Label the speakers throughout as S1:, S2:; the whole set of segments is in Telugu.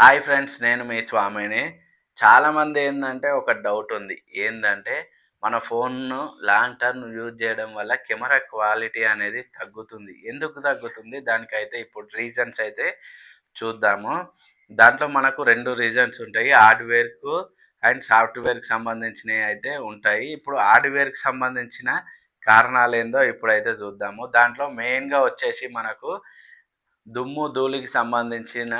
S1: హాయ్ ఫ్రెండ్స్ నేను మీ స్వామిని. చాలామంది ఏంటంటే ఒక డౌట్ ఉంది. ఏంటంటే మన ఫోన్ను లాంగ్ టర్మ్ యూజ్ చేయడం వల్ల కెమెరా క్వాలిటీ అనేది తగ్గుతుంది. ఎందుకు తగ్గుతుంది? దానికైతే ఇప్పుడు రీజన్స్ అయితే చూద్దాము. దాంట్లో మనకు రెండు రీజన్స్ ఉంటాయి. హార్డ్వేర్కు అండ్ సాఫ్ట్వేర్కి సంబంధించినవి అయితే ఉంటాయి. ఇప్పుడు హార్డ్వేర్కి సంబంధించిన కారణాలు ఏందో ఇప్పుడైతే చూద్దాము. దాంట్లో మెయిన్గా వచ్చేసి మనకు దుమ్ము ధూళికి సంబంధించిన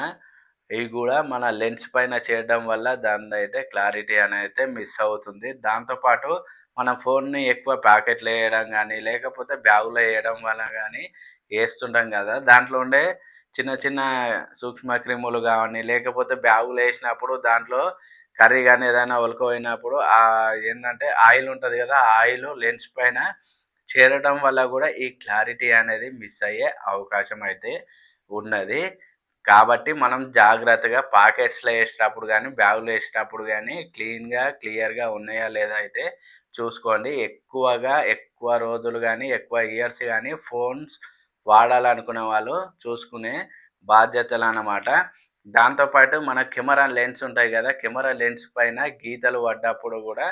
S1: ఇవి కూడా మన లెన్స్ పైన చేయడం వల్ల దాని అయితే క్లారిటీ అనేది మిస్ అవుతుంది. దాంతోపాటు మన ఫోన్ని ఎక్కువ ప్యాకెట్లు వేయడం కానీ లేకపోతే బ్యాగులో వేయడం వల్ల కానీ వేస్తుంటాం కదా. దాంట్లో ఉండే చిన్న చిన్న సూక్ష్మ క్రిములు కానీ లేకపోతే బ్యాగులు వేసినప్పుడు దాంట్లో కర్రీ కానీ ఏదైనా ఉలకపోయినప్పుడు ఆ ఏంటంటే ఆయిల్ ఉంటుంది కదా ఆయిల్ లెన్స్ పైన చేరడం వల్ల కూడా ఈ క్లారిటీ అనేది మిస్ అయ్యే అవకాశం అయితే ఉన్నది. కాబట్టి మనం జాగ్రత్తగా పాకెట్స్లో వేసేటప్పుడు కానీ బ్యాగులో వేసేటప్పుడు కానీ క్లీన్గా క్లియర్గా ఉన్నాయా లేదా అయితే చూసుకోండి. ఎక్కువగా ఎక్కువ రోజులు కానీ ఎక్కువ ఇయర్స్ కానీ ఫోన్స్ వాడాలనుకునే వాళ్ళు చూసుకునే బాధ్యతలు అన్నమాట. దాంతోపాటు మన కెమెరా లెన్స్ ఉంటాయి కదా కెమెరా లెన్స్ పైన గీతలు పడ్డప్పుడు కూడా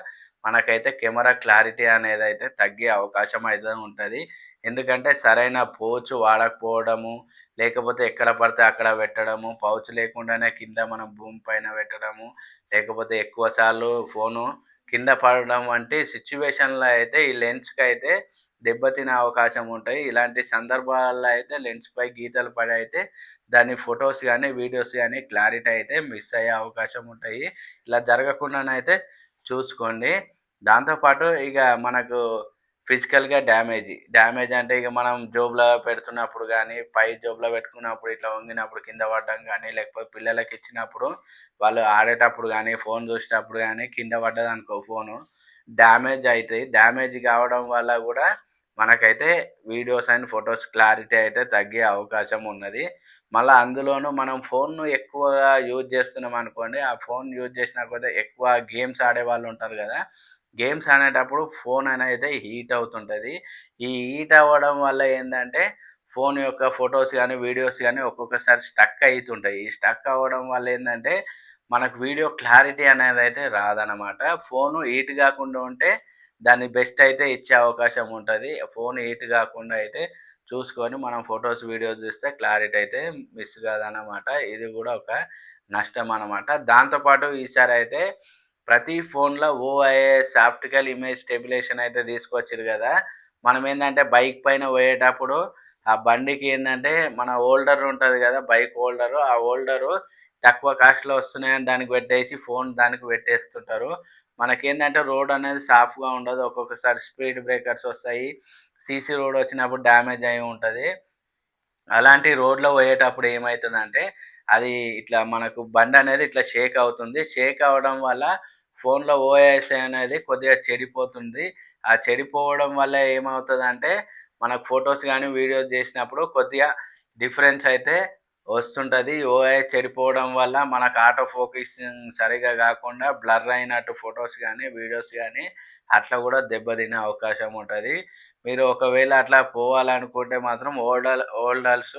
S1: మనకైతే కెమెరా క్లారిటీ అనేది అయితే తగ్గే అవకాశం అయితే ఉంటుంది. ఎందుకంటే సరైన పోచు వాడకపోవడము లేకపోతే ఎక్కడ పడితే అక్కడ పెట్టడము పౌచ్ లేకుండానే కింద మనం భూమి పైన పెట్టడము లేకపోతే ఎక్కువ సార్లు ఫోను కింద పడడం వంటి సిచ్యువేషన్లో అయితే ఈ లెన్స్కి అయితే దెబ్బతినే అవకాశం ఉంటాయి. ఇలాంటి సందర్భాల్లో అయితే లెన్స్పై గీతలు పడి అయితే దాని ఫొటోస్ కానీ వీడియోస్ కానీ క్లారిటీ అయితే మిస్ అయ్యే అవకాశం ఉంటాయి. ఇలా జరగకుండానైతే చూసుకోండి. దాంతోపాటు ఇక మనకు ఫిజికల్గా డ్యామేజ్. డ్యామేజ్ అంటే ఇక మనం జోబులో పెడుతున్నప్పుడు కానీ పై జోబులో పెట్టుకున్నప్పుడు ఇట్లా వంగినప్పుడు కింద పడడం కానీ లేకపోతే పిల్లలకి ఇచ్చినప్పుడు వాళ్ళు ఆడేటప్పుడు కానీ ఫోన్ చూసేటప్పుడు కానీ కింద పడ్డది అనుకో ఫోను డ్యామేజ్ అవుతాయి డ్యామేజ్ కావడం వల్ల కూడా మనకైతే వీడియోస్ అండ్ ఫొటోస్ క్లారిటీ అయితే తగ్గే అవకాశం ఉన్నది. మళ్ళీ అందులోనూ మనం ఫోన్ను ఎక్కువగా యూజ్ చేస్తున్నాం అనుకోండి ఆ ఫోన్ యూజ్ చేసిన కొద్దీ ఎక్కువ గేమ్స్ ఆడే వాళ్ళు ఉంటారు కదా గేమ్స్ ఆడేటప్పుడు ఫోన్ అనేది హీట్ అవుతుంటుంది. ఈ హీట్ అవ్వడం వల్ల ఏంటంటే ఫోన్ యొక్క ఫొటోస్ కానీ వీడియోస్ కానీ ఒక్కొక్కసారి స్టక్ అవుతుంటాయి ఈ స్టక్ అవ్వడం వల్ల ఏంటంటే మనకు వీడియో క్లారిటీ అనేది అయితే రాదనమాట ఫోను హీట్ కాకుండా ఉంటే దాన్ని బెస్ట్ అయితే ఇచ్చే అవకాశం ఉంటుంది. ఫోన్ హీట్ కాకుండా అయితే చూసుకొని మనం ఫొటోస్ వీడియోస్ చూస్తే క్లారిటీ అయితే మిస్ కాదనమాట ఇది కూడా ఒక నష్టం అనమాట దాంతోపాటు ఈసారి అయితే ప్రతి ఫోన్లో ఓఐఎస్ ఆప్టికల్ ఇమేజ్ స్టెబిలేషన్ అయితే తీసుకొచ్చారు కదా. మనం ఏంటంటే బైక్ పైన పోయేటప్పుడు ఆ బండికి ఏంటంటే మన హోల్డర్ ఉంటుంది కదా బైక్ హోల్డరు ఆ హోల్డరు తక్కువ కాస్ట్లో వస్తున్నాయని దానికి పెట్టేసి ఫోన్ దానికి పెట్టేస్తుంటారు. మనకేంటంటే రోడ్ అనేది సాఫ్గా ఉండదు. ఒక్కొక్కసారి స్పీడ్ బ్రేకర్స్ వస్తాయి. సీసీ రోడ్ వచ్చినప్పుడు డ్యామేజ్ అయి ఉంటుంది. అలాంటి రోడ్లో పోయేటప్పుడు ఏమవుతుందంటే అది ఇట్లా మనకు బండి అనేది ఇట్లా షేక్ అవుతుంది. షేక్ అవడం వల్ల ఫోన్లో ఓఎస్ అనేది కొద్దిగా చెడిపోతుంది. ఆ చెడిపోవడం వల్ల ఏమవుతుందంటే మనకు ఫొటోస్ కానీ వీడియోస్ చేసినప్పుడు కొద్దిగా డిఫరెన్స్ అయితే వస్తుంటుంది. ఓఎస్ చెడిపోవడం వల్ల మనకు ఆటో ఫోకసింగ్ సరిగా కాకుండా బ్లర్ అయినట్టు ఫొటోస్ కానీ వీడియోస్ కానీ అట్లా కూడా దెబ్బతినే అవకాశం ఉంటుంది. మీరు ఒకవేళ అట్లా పోవాలనుకుంటే మాత్రం ఓల్డల్ ఓల్డల్స్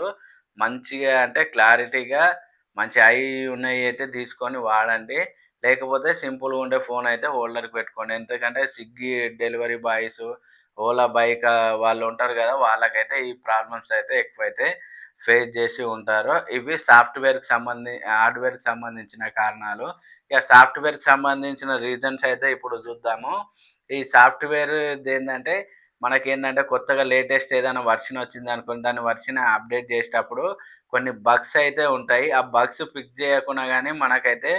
S1: మంచిగా అంటే క్లారిటీగా మంచి ఐ ఉన్నాయి అయితే తీసుకొని వాడండి. లేకపోతే సింపుల్గా ఉండే ఫోన్ అయితే హోల్డర్కి పెట్టుకోండి. ఎందుకంటే Swiggy delivery boys Ola bike వాళ్ళు ఉంటారు కదా వాళ్ళకైతే ఈ ప్రాబ్లమ్స్ అయితే ఎక్కువైతే ఫేస్ చేసి ఉంటారు. ఇవి సాఫ్ట్వేర్కి సంబంధించి హార్డ్వేర్కి సంబంధించిన కారణాలు. ఇక సాఫ్ట్వేర్కి సంబంధించిన రీజన్స్ అయితే ఇప్పుడు చూద్దాము. ఈ సాఫ్ట్వేర్ ఏంటంటే మనకేంటంటే కొత్తగా లేటెస్ట్ ఏదైనా వర్షన్ వచ్చింది అనుకోండి దాన్ని వర్షన్ అప్డేట్ చేసేటప్పుడు కొన్ని బగ్స్ అయితే ఉంటాయి. ఆ బగ్స్ ఫిక్స్ చేయకుండా కానీ మనకైతే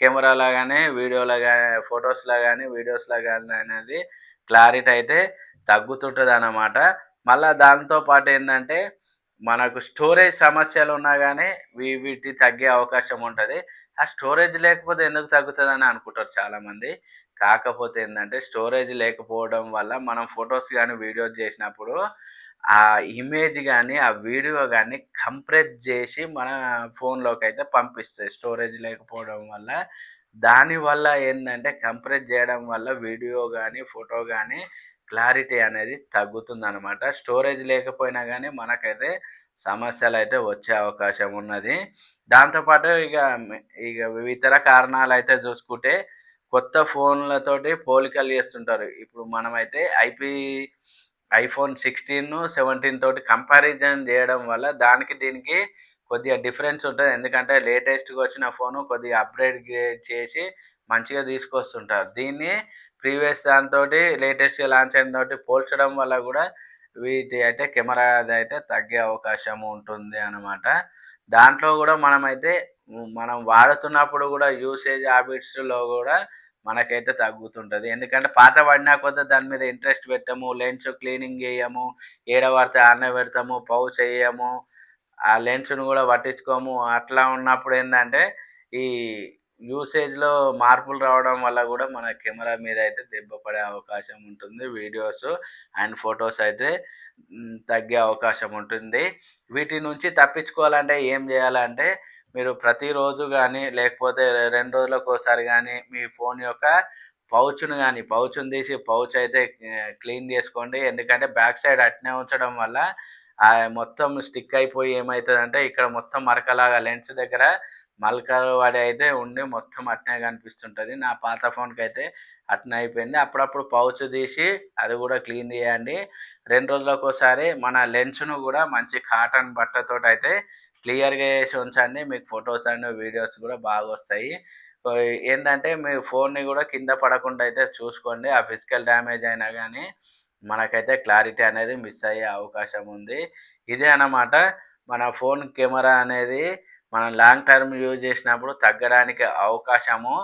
S1: కెమెరాలో కానీ వీడియోలో కానీ ఫొటోస్లో కానీ వీడియోస్లో కానీ అనేది క్లారిటీ అయితే తగ్గుతుంటుంది అన్నమాట మళ్ళీ దాంతోపాటు ఏంటంటే మనకు స్టోరేజ్ సమస్యలు ఉన్నా కానీ వీటి తగ్గే అవకాశం ఉంటుంది. ఆ స్టోరేజ్ లేకపోతే ఎందుకు తగ్గుతుందని అనుకుంటారు చాలామంది. కాకపోతే ఏంటంటే స్టోరేజ్ లేకపోవడం వల్ల మనం ఫొటోస్ కానీ వీడియోస్ చేసినప్పుడు ఆ ఇమేజ్ కానీ ఆ వీడియో కానీ కంప్రెస్ చేసి మన ఫోన్లోకి అయితే పంపిస్తాయి. స్టోరేజ్ లేకపోవడం వల్ల. దానివల్ల ఏంటంటే కంప్రెస్ చేయడం వల్ల వీడియో కానీ ఫోటో కానీ క్లారిటీ అనేది తగ్గుతుంది స్టోరేజ్ లేకపోయినా కానీ మనకైతే సమస్యలు అయితే వచ్చే అవకాశం ఉన్నది. దాంతోపాటు ఇక ఇక ఇతర కారణాలు అయితే చూసుకుంటే కొత్త ఫోన్లతోటి పోలికలు చేస్తుంటారు. ఇప్పుడు మనమైతే ఐపీ ఐఫోన్ సిక్స్టీన్ సెవెంటీన్ తోటి కంపారిజన్ చేయడం వల్ల దానికి దీనికి కొద్దిగా డిఫరెన్స్ ఉంటుంది. ఎందుకంటే లేటెస్ట్గా వచ్చిన ఫోను కొద్దిగా అప్గ్రేడ్ చేసి మంచిగా తీసుకొస్తుంటారు. దీన్ని ప్రీవియస్ దాంతో లేటెస్ట్గా లాంచ్ అయిన తోటి పోల్చడం వల్ల కూడా వీటి అయితే కెమెరా అయితే తగ్గే అవకాశం ఉంటుంది అనమాట దాంట్లో కూడా మనమైతే మనం వాడుతున్నప్పుడు కూడా యూసేజ్ హ్యాబిట్స్లో కూడా మనకైతే తగ్గుతుంటుంది. ఎందుకంటే పాత పడినా కొద్ది దాని మీద ఇంట్రెస్ట్ పెట్టము లెన్స్ క్లీనింగ్ చేయము ఏడ పడితే పెడతాము పౌచ్ వేయము ఆ లెన్స్ను కూడా పట్టించుకోము. అట్లా ఉన్నప్పుడు ఏంటంటే ఈ యూసేజ్లో మార్పులు రావడం వల్ల కూడా మన కెమెరా మీద అయితే దెబ్బ పడే అవకాశం ఉంటుంది. వీడియోస్ అండ్ ఫొటోస్ అయితే తగ్గే అవకాశం ఉంటుంది. వీటి నుంచి తప్పించుకోవాలంటే ఏం చేయాలంటే మీరు ప్రతిరోజు కానీ లేకపోతే రెండు రోజులకు ఒకసారి కానీ మీ ఫోన్ యొక్క పౌచ్ను కానీ పౌచ్ను తీసి పౌచ్ అయితే క్లీన్ చేసుకోండి. ఎందుకంటే బ్యాక్ సైడ్ అట్నే ఉంచడం వల్ల మొత్తం స్టిక్ అయిపోయి ఏమవుతుందంటే ఇక్కడ మొత్తం మరకలాగా లెన్స్ దగ్గర మలకలు వాడి అయితే ఉండి మొత్తం అట్నే కనిపిస్తుంటుంది. నా పాత ఫోన్కి అయితే అట్నే అయిపోయింది. అప్పుడప్పుడు పౌచ్ తీసి అది కూడా క్లీన్ చేయండి. రెండు రోజులకు ఒకసారి మన లెన్స్ను కూడా మంచి కాటన్ బట్టతో అయితే క్లియర్గా వేసి ఉంచండి. మీకు ఫొటోస్ అండ్ వీడియోస్ కూడా బాగా వస్తాయి. ఏంటంటే మీ ఫోన్ని కూడా కింద పడకుండా అయితే చూసుకోండి. ఆ ఫిజికల్ డ్యామేజ్ అయినా కానీ మనకైతే క్లారిటీ అనేది మిస్ అయ్యే అవకాశం ఉంది. ఇదే అన్నమాట మన ఫోన్ కెమెరా అనేది మనం లాంగ్ టర్మ్ యూజ్ చేసినప్పుడు తగ్గడానికి అవకాశము.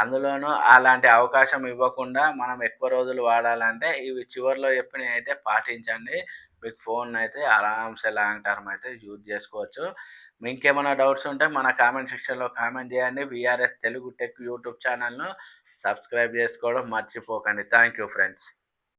S1: అందులోనూ అలాంటి అవకాశం ఇవ్వకుండా మనం ఎక్కువ రోజులు వాడాలంటే ఇవి చివరిలో చెప్పినవి అయితే పాటించండి. మీకు ఫోన్ అయితే ఆరామ్సే లాంగ్ టర్మ్ అయితే యూజ్ చేసుకోవచ్చు. ఇంకేమైనా డౌట్స్ ఉంటే మన కామెంట్ సెక్షన్లో కామెంట్ చేయండి. విఆర్ఎస్ తెలుగు టెక్ యూట్యూబ్ ఛానల్ను సబ్స్క్రైబ్ చేసుకోవడం మర్చిపోకండి. Thank you friends.